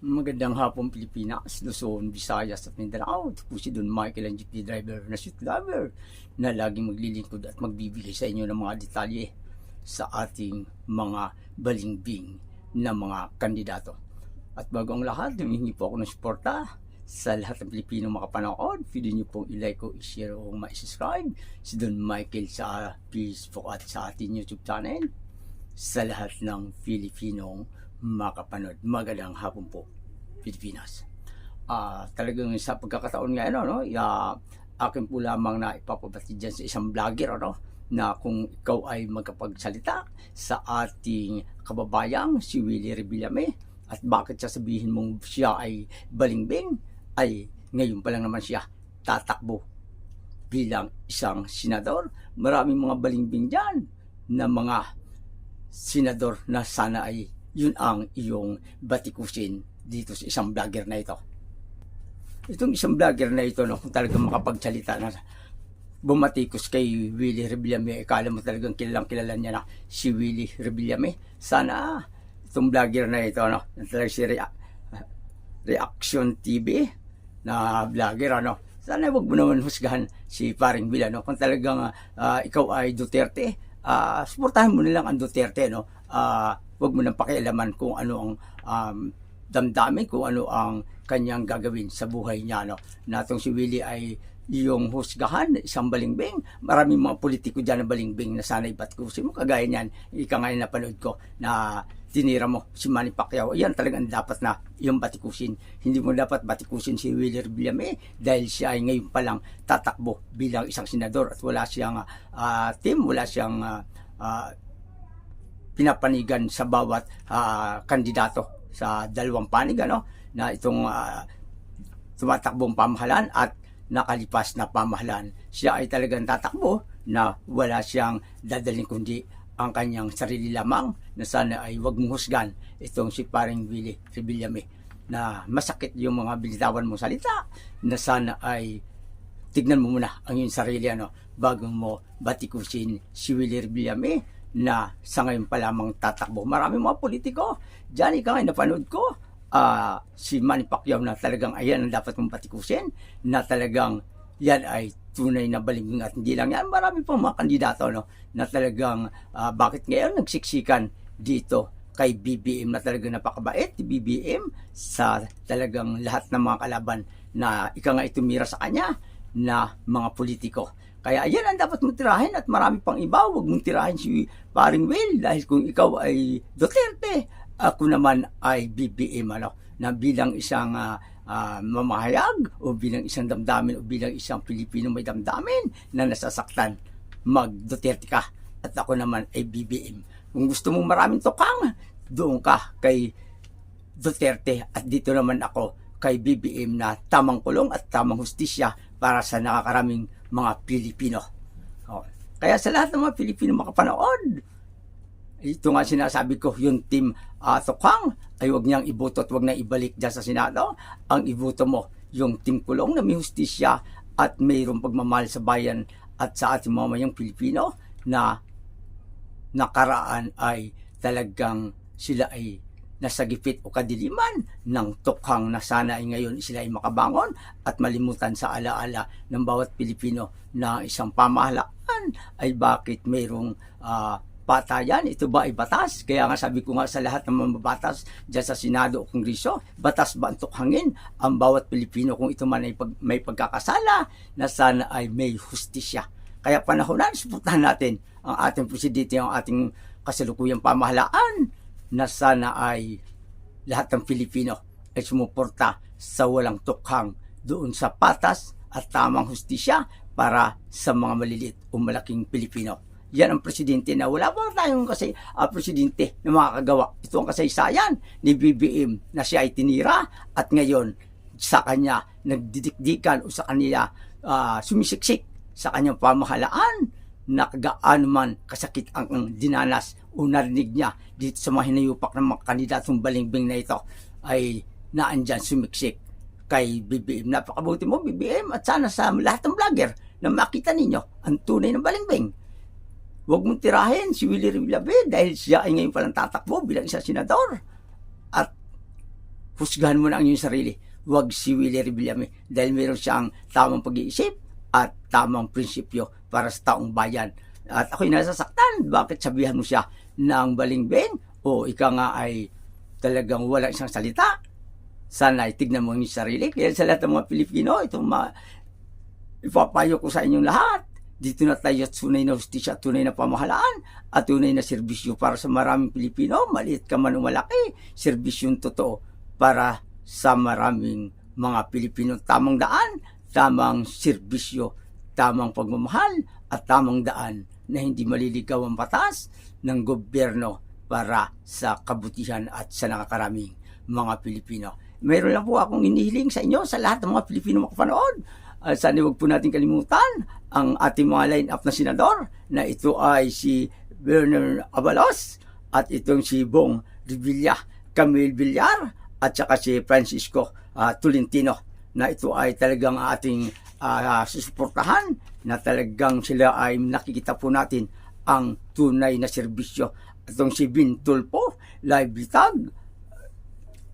Magandang hapon Pilipinas, Luzon, Visayas at Mindanao. Ito po si Don Michael ang jeepney driver na shoot lover na laging maglilingkod at magbibigay sa inyo ng mga detalye sa ating mga balingbing na mga kandidato. At bago ang lahat, humingi po ako ng suporta sa lahat ng Pilipino makapanood. Pwede niyo pong i-like o i-share o ma-subscribe si Don Michael sa Facebook at sa ating YouTube channel sa lahat ng Filipinong makapanood. Magandang hapon po, Pilipinas. Ah, talagang sa pagkakataon ngayon, ano, ya, akin po lamang na ipapabati dyan sa isang vlogger, ano, na kung ikaw ay magkapagsalita sa ating kababayang si Willie Revillame at bakit sasabihin mong siya ay balingbing ay ngayon pa lang naman siya tatakbo bilang isang senador. Maraming mga balingbing dyan na mga senador na sana ay yun ang iyong batikusin dito sa isang vlogger na ito. Itong isang vlogger na ito, no, kung talagang makapagsalita na bumatikos kay Willie Revillame, ikala mo talagang kilalang kilala niya na si Willie Revillame. Sana itong vlogger na ito, no, talagang si Rea- Reaction TV na vlogger, ano, sana wag mo naman husgahan si paring Will, no, kung talagang ah, ikaw ay Duterte, ah suportahan mo na lang ang Duterte, no, ah wag mo nang pakialaman kung ano ang um, damdamin, kung ano ang kanyang gagawin sa buhay niya. No? Natong si Willie ay yung husgahan, isang balingbing. Maraming mga politiko dyan na balingbing na sana ibatkusin mo. Kagaya niyan, ika nga napanood ko na tinira mo si Manny Pacquiao. Yan talagang dapat na yung batikusin. Hindi mo dapat batikusin si Willie Villame dahil siya ay ngayon pa lang tatakbo bilang isang senador at wala siyang ah, team, wala siyang ah, ah, pinapanigan sa bawat ah, kandidato sa dalawang panig ano na itong ah, tumatakbong pamahalaan at nakalipas na pamahalaan. Siya ay talagang tatakbo na wala siyang dadaling kundi ang kanyang sarili lamang na sana ay wag mong husgan itong si paring Willie Revillame na masakit yung mga binitawan mong salita na sana ay tignan mo muna ang iyong sarili ano bago mo batikusin si Willie Villame na sa ngayon pa lamang tatakbo. Maraming mga politiko. Diyan ika nga napanood ko. ah, si Manny Pacquiao na talagang ayan ang dapat mong batikusin na talagang yan ay tunay na balingbing at hindi lang yan. Marami pang mga kandidato no, na talagang ah, bakit ngayon nagsiksikan dito kay BBM na talagang napakabait BBM sa talagang lahat ng mga kalaban na ika nga itumira sa kanya na mga politiko. Kaya yan ang dapat mong tirahin at marami pang iba. Huwag mong tirahin si paring Will dahil kung ikaw ay Duterte, ako naman ay BBM ano, na bilang isang ah, ah, mamahayag o bilang isang damdamin o bilang isang Pilipino may damdamin na nasasaktan, mag Duterte ka at ako naman ay BBM. Kung gusto mong maraming tukang, doon ka kay Duterte at dito naman ako kay BBM na tamang kulong at tamang hustisya para sa nakakaraming mga Pilipino. Oh. Kaya sa lahat ng mga Pilipino makapanood, ito nga sinasabi ko, yung team uh, Tukang ay huwag niyang iboto at huwag na ibalik dyan sa Senado. Ang iboto mo, yung team kulong na may hustisya at mayroong pagmamahal sa bayan at sa ating mamayang Pilipino na nakaraan ay talagang sila ay nasa gipit o kadiliman ng tukhang na sana ay ngayon sila ay makabangon at malimutan sa alaala ng bawat Pilipino na isang pamahalaan ay bakit mayroong ah, patayan. Ito ba ay batas? Kaya nga sabi ko nga sa lahat ng mga batas dyan sa Senado o Kongreso, batas ba ang tukhangin ang bawat Pilipino kung ito man ay pag, may pagkakasala na sana ay may hustisya. Kaya panahon na, suportahan natin ang ating presidente, ang ating kasalukuyang pamahalaan na sana ay lahat ng Pilipino ay sumuporta sa walang tukhang doon sa patas at tamang hustisya para sa mga maliliit o malaking Pilipino. Yan ang presidente na wala pa tayong kasi ah, presidente na makakagawa. Ito ang kasaysayan ni BBM na siya ay tinira at ngayon sa kanya nagdidikdikan o sa kanila ah, sumisiksik sa kanyang pamahalaan na man kasakit ang, dinanas o narinig niya dito sa mga hinayupak ng mga kandidatong balingbing na ito ay naandyan sumiksik kay BBM. Napakabuti mo BBM at sana sa lahat ng vlogger na makita ninyo ang tunay ng balingbing. Huwag mong tirahin si Willie Revillame dahil siya ay ngayon palang tatakbo bilang isang senador. At husgahan mo na ang iyong sarili. Huwag si Willie Revillame dahil meron siyang tamang pag-iisip at tamang prinsipyo para sa taong bayan. At ako'y nasasaktan. Bakit sabihan mo siya ng balingbing? O ika nga ay talagang wala isang salita? Sana ay mo iyong sarili. Kaya sa lahat ng mga Pilipino, itong ma ipapayo ko sa inyong lahat. Dito na tayo at tunay na hustisya, tunay na pamahalaan at tunay na serbisyo para sa maraming Pilipino, maliit ka man o malaki, serbisyong totoo para sa maraming mga Pilipino. Tamang daan, tamang serbisyo, tamang pagmamahal at tamang daan na hindi maliligaw ang batas ng gobyerno para sa kabutihan at sa nakakaraming mga Pilipino. Meron lang po akong inihiling sa inyo, sa lahat ng mga Pilipino makapanood. Uh, sana huwag po natin kalimutan ang ating mga line-up na senador na ito ay si Werner Abalos at itong si Bong Revilla, Camille Villar at saka si Francisco uh, Tolentino na ito ay talagang ating uh, susuportahan na talagang sila ay nakikita po natin ang tunay na serbisyo. Itong si Bin Tulpo, Live Bitag,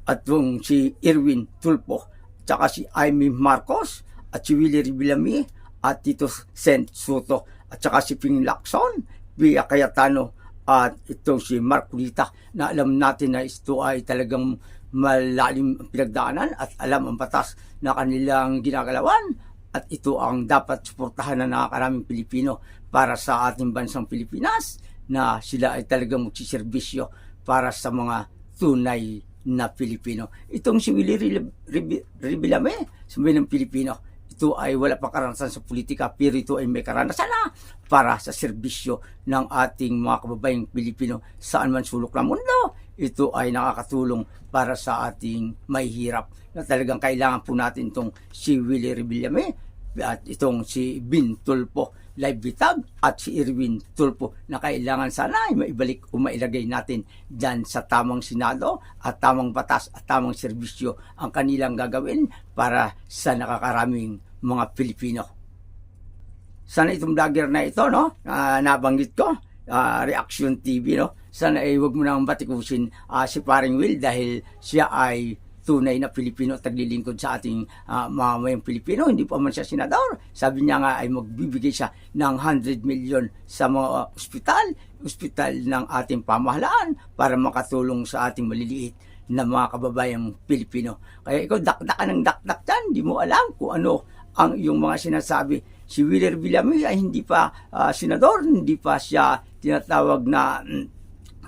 at itong si Irwin Tulpo, tsaka si Amy Marcos, at si Willie Rivillami, at Tito Sent Soto, at saka si Ping Lacson, Pia Cayetano, at itong si Mark Kulita, na alam natin na ito ay talagang malalim ang pinagdaanan at alam ang batas na kanilang ginagalawan at ito ang dapat suportahan ng nakakaraming Pilipino para sa ating bansang Pilipinas na sila ay talagang magsiservisyo para sa mga tunay na Pilipino. Itong si Willie Ribilame, sabi ng Pilipino, ito ay wala pa karanasan sa politika pero ito ay may karanasan na para sa serbisyo ng ating mga kababayang Pilipino saan man sulok ng mundo. Ito ay nakakatulong para sa ating may hirap na talagang kailangan po natin itong si Willie Revillame at itong si Bin Tulpo. Live Bitag at si Irwin Tulpo na kailangan sana ay maibalik o mailagay natin dyan sa tamang Senado at tamang batas at tamang serbisyo ang kanilang gagawin para sa nakakaraming mga Pilipino. Sana itong vlogger na ito, no, uh, nabanggit ko, uh, Reaction TV, no, sana ay huwag mo nang batikusin uh, si Paring Will dahil siya ay tunay na Pilipino at naglilingkod sa ating uh, mamamayang Pilipino. Hindi pa man siya senador. Sabi niya nga ay magbibigay siya ng 100 million sa mga ospital, ospital ng ating pamahalaan para makatulong sa ating maliliit na mga kababayang Pilipino. Kaya ikaw dakdakan ng dakdak dyan, hindi mo alam kung ano ang iyong mga sinasabi. Si Willer Villame ay hindi pa uh, senador, hindi pa siya tinatawag na mm,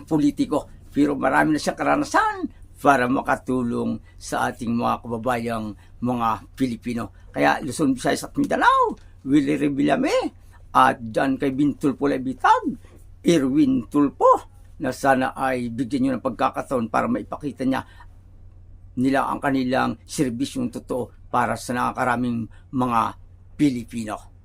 politiko. Pero marami na siyang karanasan para makatulong sa ating mga kababayang mga Pilipino. Kaya Luzon, Visayas at Mindanao, Willie Revillame, at dyan kay Bintulpo Lebitag, Irwin Tulpo, na sana ay bigyan nyo ng pagkakataon para maipakita niya nila ang kanilang serbisyong totoo para sa nakakaraming mga Pilipino.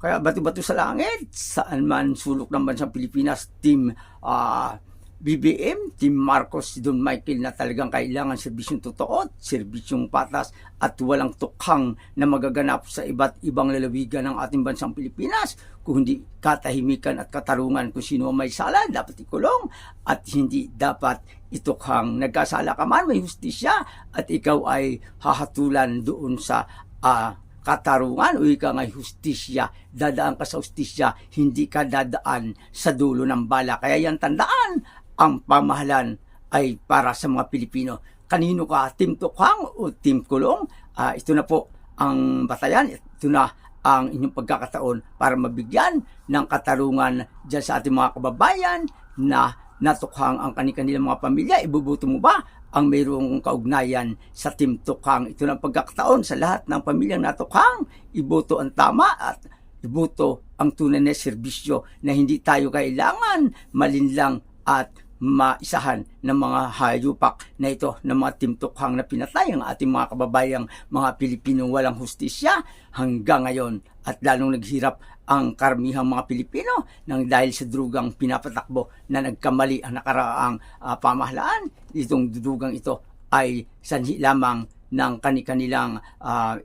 Kaya bati-bato sa langit, saan man sulok ng bansang Pilipinas, Team uh, BBM, Team Marcos, si Don Michael na talagang kailangan serbisyong totoo, serbisyong patas at walang tukhang na magaganap sa iba't ibang lalawigan ng ating bansang Pilipinas. Kung hindi katahimikan at katarungan kung sino may sala, dapat ikulong at hindi dapat itukhang nagkasala ka man, may hustisya at ikaw ay hahatulan doon sa uh, katarungan o ika nga hustisya, dadaan ka sa hustisya, hindi ka dadaan sa dulo ng bala. Kaya yan tandaan, ang pamahalan ay para sa mga Pilipino. Kanino ka, Team Tukhang o Team Kulong? Uh, ito na po ang batayan. Ito na ang inyong pagkakataon para mabigyan ng katarungan dyan sa ating mga kababayan na natukhang ang kanilang mga pamilya. Ibubuto mo ba ang mayroong kaugnayan sa Team Tukhang? Ito ang pagkakataon sa lahat ng pamilyang natukhang. Ibuto ang tama at ibuto ang tunay na serbisyo na hindi tayo kailangan malinlang at maisahan ng mga hayupak na ito ng mga timtukhang na pinatay ang ating mga kababayang mga Pilipino walang hustisya hanggang ngayon at lalong naghirap ang karmihang mga Pilipino nang dahil sa drugang pinapatakbo na nagkamali ang nakaraang uh, pamahalaan. Itong dudugang ito ay sanhi lamang ng kanilang uh,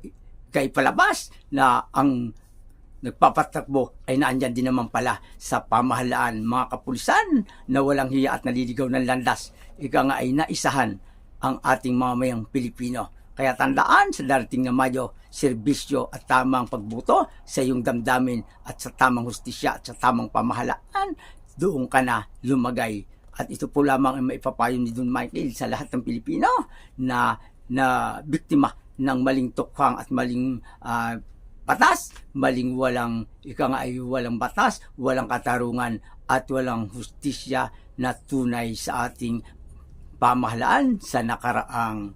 kaipalabas na ang nagpapatakbo ay naandyan din naman pala sa pamahalaan mga kapulisan na walang hiya at naliligaw ng landas. Ika nga ay naisahan ang ating mamayang Pilipino. Kaya tandaan sa darating na Mayo, serbisyo at tamang pagbuto sa iyong damdamin at sa tamang hustisya at sa tamang pamahalaan, doon ka na lumagay. At ito po lamang ang maipapayo ni Don Michael sa lahat ng Pilipino na na biktima ng maling tukhang at maling ah, batas, maling walang, ika nga ay walang batas, walang katarungan at walang hustisya na tunay sa ating pamahalaan sa nakaraang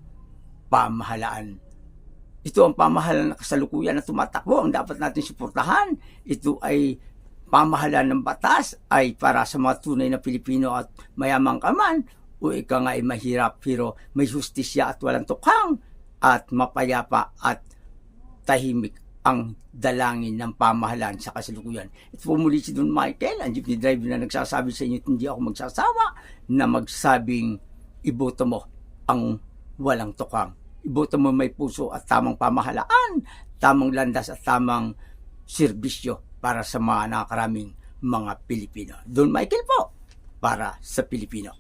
pamahalaan. Ito ang pamahalaan na kasalukuyan na tumatakbo. Ang dapat natin suportahan. Ito ay pamahalaan ng batas ay para sa mga tunay na Pilipino at mayamang kaman o ika nga ay mahirap pero may justisya at walang tukhang at mapayapa at tahimik ang dalangin ng pamahalaan sa kasalukuyan. Ito po muli si Don Michael, ang jeepney driver na nagsasabi sa inyo at hindi ako magsasawa na magsabing iboto mo ang walang tukang. Iboto mo may puso at tamang pamahalaan, tamang landas at tamang serbisyo para sa mga nakakaraming mga Pilipino. Don Michael po, para sa Pilipino.